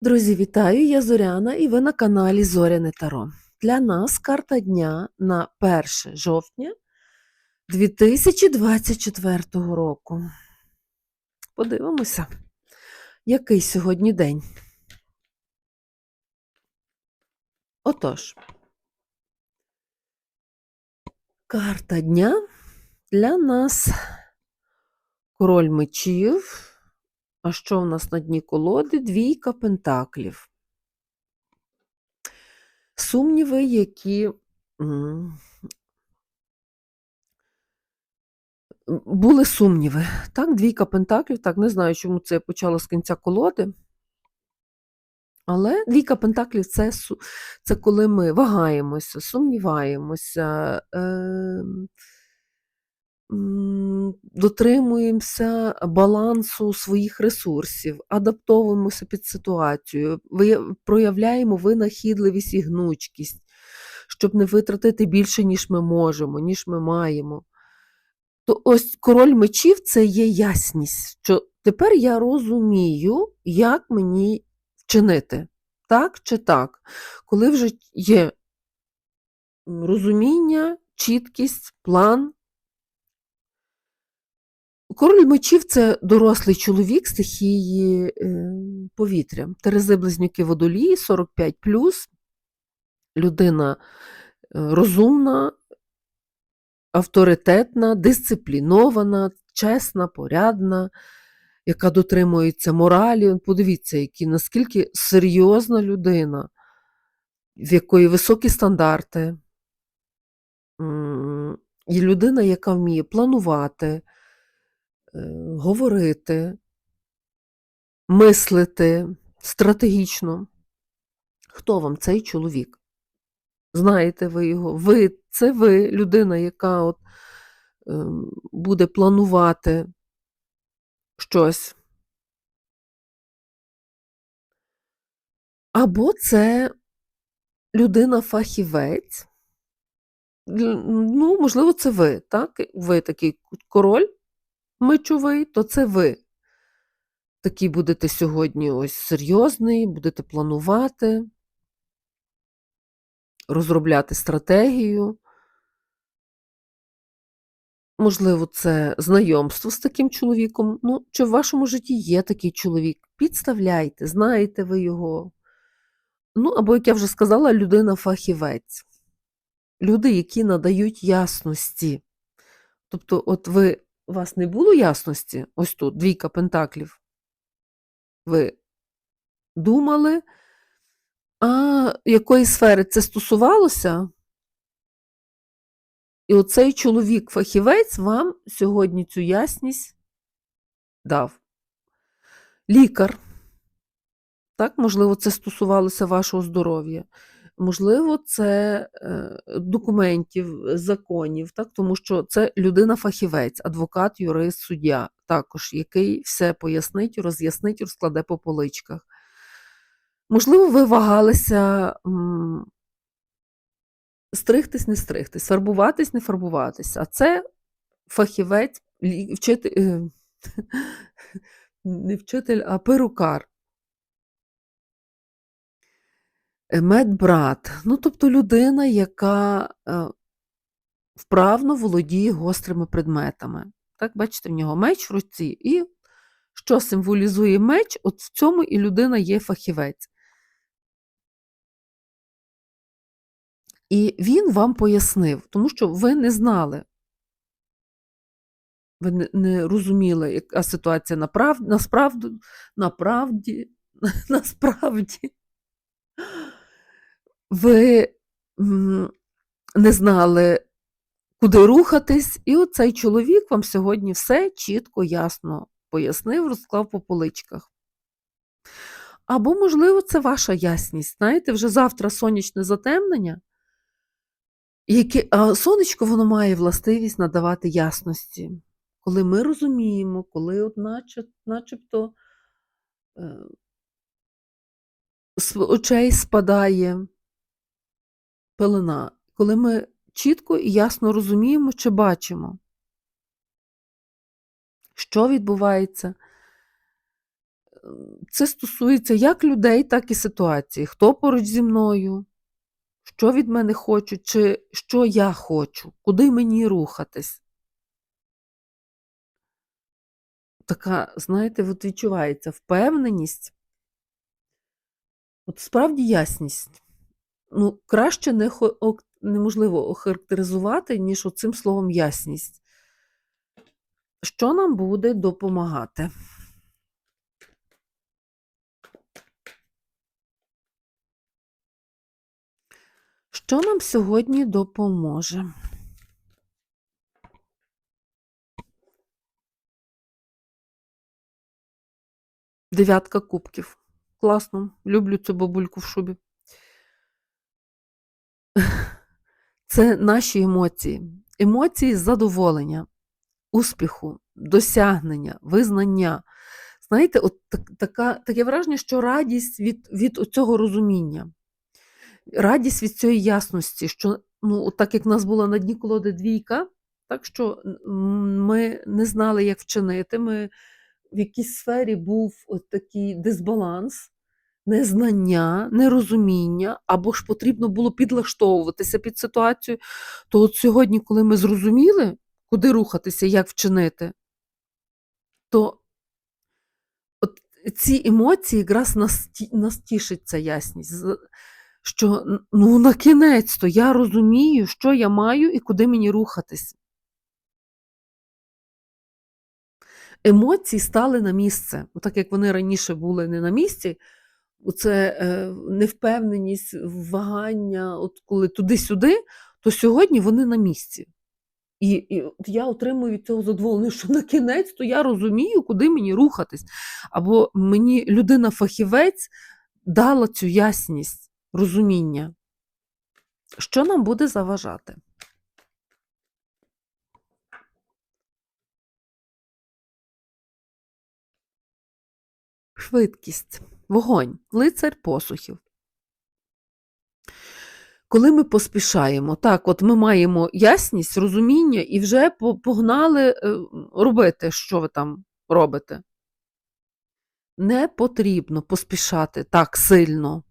Друзі, вітаю! Я Зоряна і ви на каналі Зоряне Таро. Для нас карта дня на 1 жовтня 2024 року. Подивимося, який сьогодні день. Отож, карта дня для нас король мечів. А що в нас на дні колоди? Двійка пентаклів. Сумніви, які були сумніви. Так, двійка пентаклів, так, не знаю, чому це я почала з кінця колоди. Але двійка пентаклів це, це коли ми вагаємося, сумніваємося, е, дотримуємося балансу своїх ресурсів, адаптовуємося під ситуацію, проявляємо винахідливість і гнучкість, щоб не витратити більше, ніж ми можемо, ніж ми маємо. То ось король мечів це є ясність, що тепер я розумію, як мені вчинити, так чи так, коли вже є розуміння, чіткість, план. Король мечів це дорослий чоловік стихії е, повітря. Терези близнюки водолії 45 людина е, розумна, авторитетна, дисциплінована, чесна, порядна, яка дотримується моралі. Подивіться, які, наскільки серйозна людина, в якої високі стандарти. І людина, яка вміє планувати, говорити, мислити стратегічно. Хто вам цей чоловік? Знаєте ви його? Ви, це ви, людина, яка от, ем, буде планувати щось. Або це людина-фахівець. Ну, можливо, це ви, так? Ви такий король мечовий, то це ви. Такий будете сьогодні ось серйозний, будете планувати, розробляти стратегію. Можливо, це знайомство з таким чоловіком. Ну, чи в вашому житті є такий чоловік? Підставляйте, знаєте ви його. Ну, або, як я вже сказала, людина-фахівець. Люди, які надають ясності. Тобто, от ви, у вас не було ясності, ось тут, двійка пентаклів. Ви думали, а якої сфери це стосувалося? І оцей чоловік-фахівець вам сьогодні цю ясність дав. Лікар. Так, можливо, це стосувалося вашого здоров'я. Можливо, це е, документів, законів, так, тому що це людина-фахівець, адвокат, юрист, суддя, також, який все пояснить, роз'яснить, розкладе по поличках. Можливо, ви вагалися стригтись, не стригтись, фарбуватись, не фарбуватись. А це фахівець, вчитель, е, не вчитель, а перукар. Медбрат. Ну, тобто людина, яка е, вправно володіє гострими предметами. Так, бачите, в нього меч в руці. І що символізує меч, от в цьому і людина є фахівець. І він вам пояснив, тому що ви не знали. Ви не, розуміли, яка ситуація направ, насправді, направді, насправді. Ви не знали, куди рухатись, і оцей чоловік вам сьогодні все чітко, ясно пояснив, розклав по поличках. Або, можливо, це ваша ясність. Знаєте, вже завтра сонячне затемнення, яке, а сонечко воно має властивість надавати ясності. Коли ми розуміємо, коли от наче, начебто е, з очей спадає пелена, коли ми чітко і ясно розуміємо чи бачимо, що відбувається, це стосується як людей, так і ситуації. Хто поруч зі мною, що від мене хочуть, чи що я хочу, куди мені рухатись. Така, знаєте, от відчувається впевненість, от справді ясність. Ну, краще не, неможливо охарактеризувати, ніж оцим словом ясність. Що нам буде допомагати? Що нам сьогодні допоможе? Дев'ятка кубків. Класно, люблю цю бабульку в шубі. Це наші емоції. Емоції задоволення, успіху, досягнення, визнання. Знаєте, от така, таке враження, що радість від від цього розуміння, радість від цієї ясності, що ну, так як в нас була на дні колоди двійка, так що ми не знали, як вчинити. Ми в якійсь сфері був от такий дисбаланс, незнання, нерозуміння, або ж потрібно було підлаштовуватися під ситуацію. То от сьогодні, коли ми зрозуміли, куди рухатися, як вчинити, то от ці емоції якраз нас, нас ця ясність. Що ну, на кінець то я розумію, що я маю і куди мені рухатись. Емоції стали на місце. Так як вони раніше були не на місці, оце е, невпевненість, вагання, от коли туди-сюди, то сьогодні вони на місці. І і я отримую від цього задоволення, що на кінець то я розумію, куди мені рухатись. Або мені людина-фахівець дала цю ясність, розуміння. Що нам буде заважати? Швидкість, вогонь, лицар посухів. Коли ми поспішаємо, так, от ми маємо ясність, розуміння і вже погнали е, робити, що ви там робите. Не потрібно поспішати так сильно.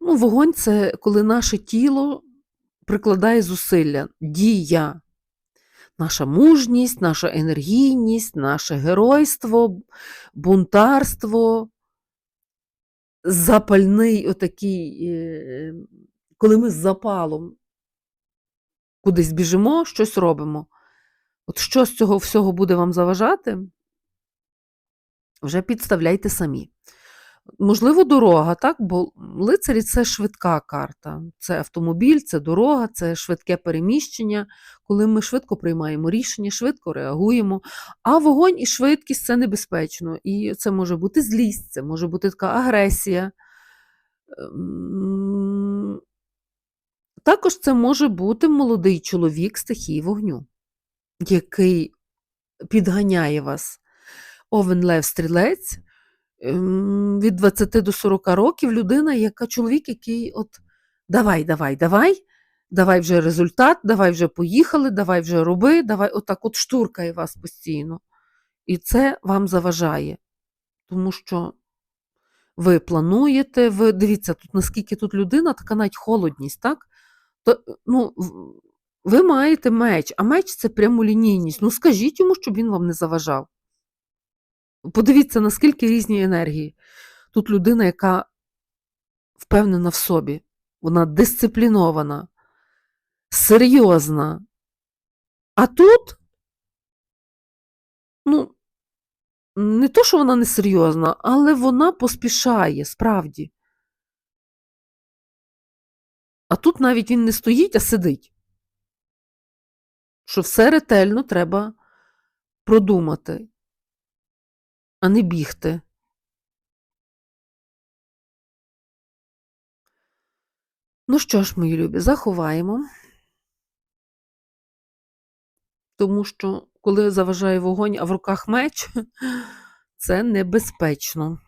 Ну, Вогонь це коли наше тіло прикладає зусилля, дія наша мужність, наша енергійність, наше геройство, бунтарство, запальний отакий, е, коли ми з запалом кудись біжимо, щось робимо. От що з цього всього буде вам заважати, вже підставляйте самі. Можливо, дорога, так? Бо лицарі це швидка карта. Це автомобіль, це дорога, це швидке переміщення, коли ми швидко приймаємо рішення, швидко реагуємо. А вогонь і швидкість це небезпечно. І це може бути злість, це може бути така агресія. Ем, також це може бути молодий чоловік стихії вогню, який підганяє вас. Овен Лев Стрілець. Ем, від 20 до 40 років людина, яка чоловік, який от давай, давай, давай, давай вже результат, давай вже поїхали, давай вже роби, давай отак от штуркає вас постійно. І це вам заважає, тому що ви плануєте, ви дивіться, тут наскільки тут людина, така навіть холодність, так? То, ну, Ви маєте меч, а меч це прямолінійність. Ну скажіть йому, щоб він вам не заважав. Подивіться, наскільки різні енергії. Тут людина, яка впевнена в собі, вона дисциплінована, серйозна. А тут, ну, не то, що вона не серйозна, але вона поспішає справді. А тут навіть він не стоїть, а сидить. Що все ретельно треба продумати а не бігти. Ну що ж, мої любі, заховаємо, тому що, коли заважає вогонь, а в руках меч, це небезпечно.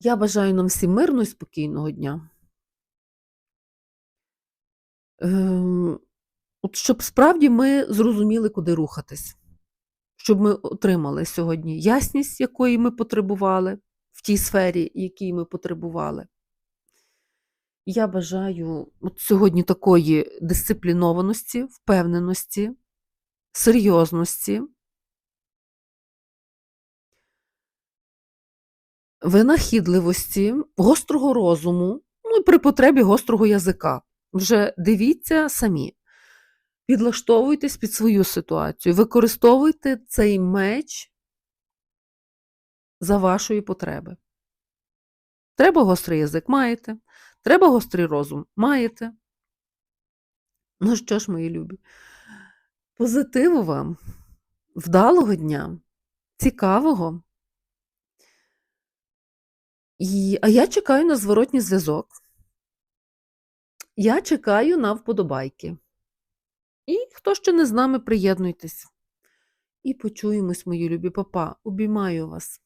Я бажаю нам всім мирного і спокійного дня. Ем, от щоб справді ми зрозуміли, куди рухатись щоб ми отримали сьогодні ясність, якої ми потребували в тій сфері, якій ми потребували. Я бажаю от сьогодні такої дисциплінованості, впевненості, серйозності, винахідливості, гострого розуму, ну і при потребі гострого язика. Вже дивіться самі. Підлаштовуйтесь під свою ситуацію, використовуйте цей меч за вашої потреби. Треба гострий язик маєте, треба гострий розум маєте. Ну що ж, мої любі, позитиву вам, вдалого дня, цікавого. І, а я чекаю на зворотній зв'язок. Я чекаю на вподобайки. І хто ще не з нами, приєднуйтесь. І почуємось, мої любі папа. Обіймаю вас.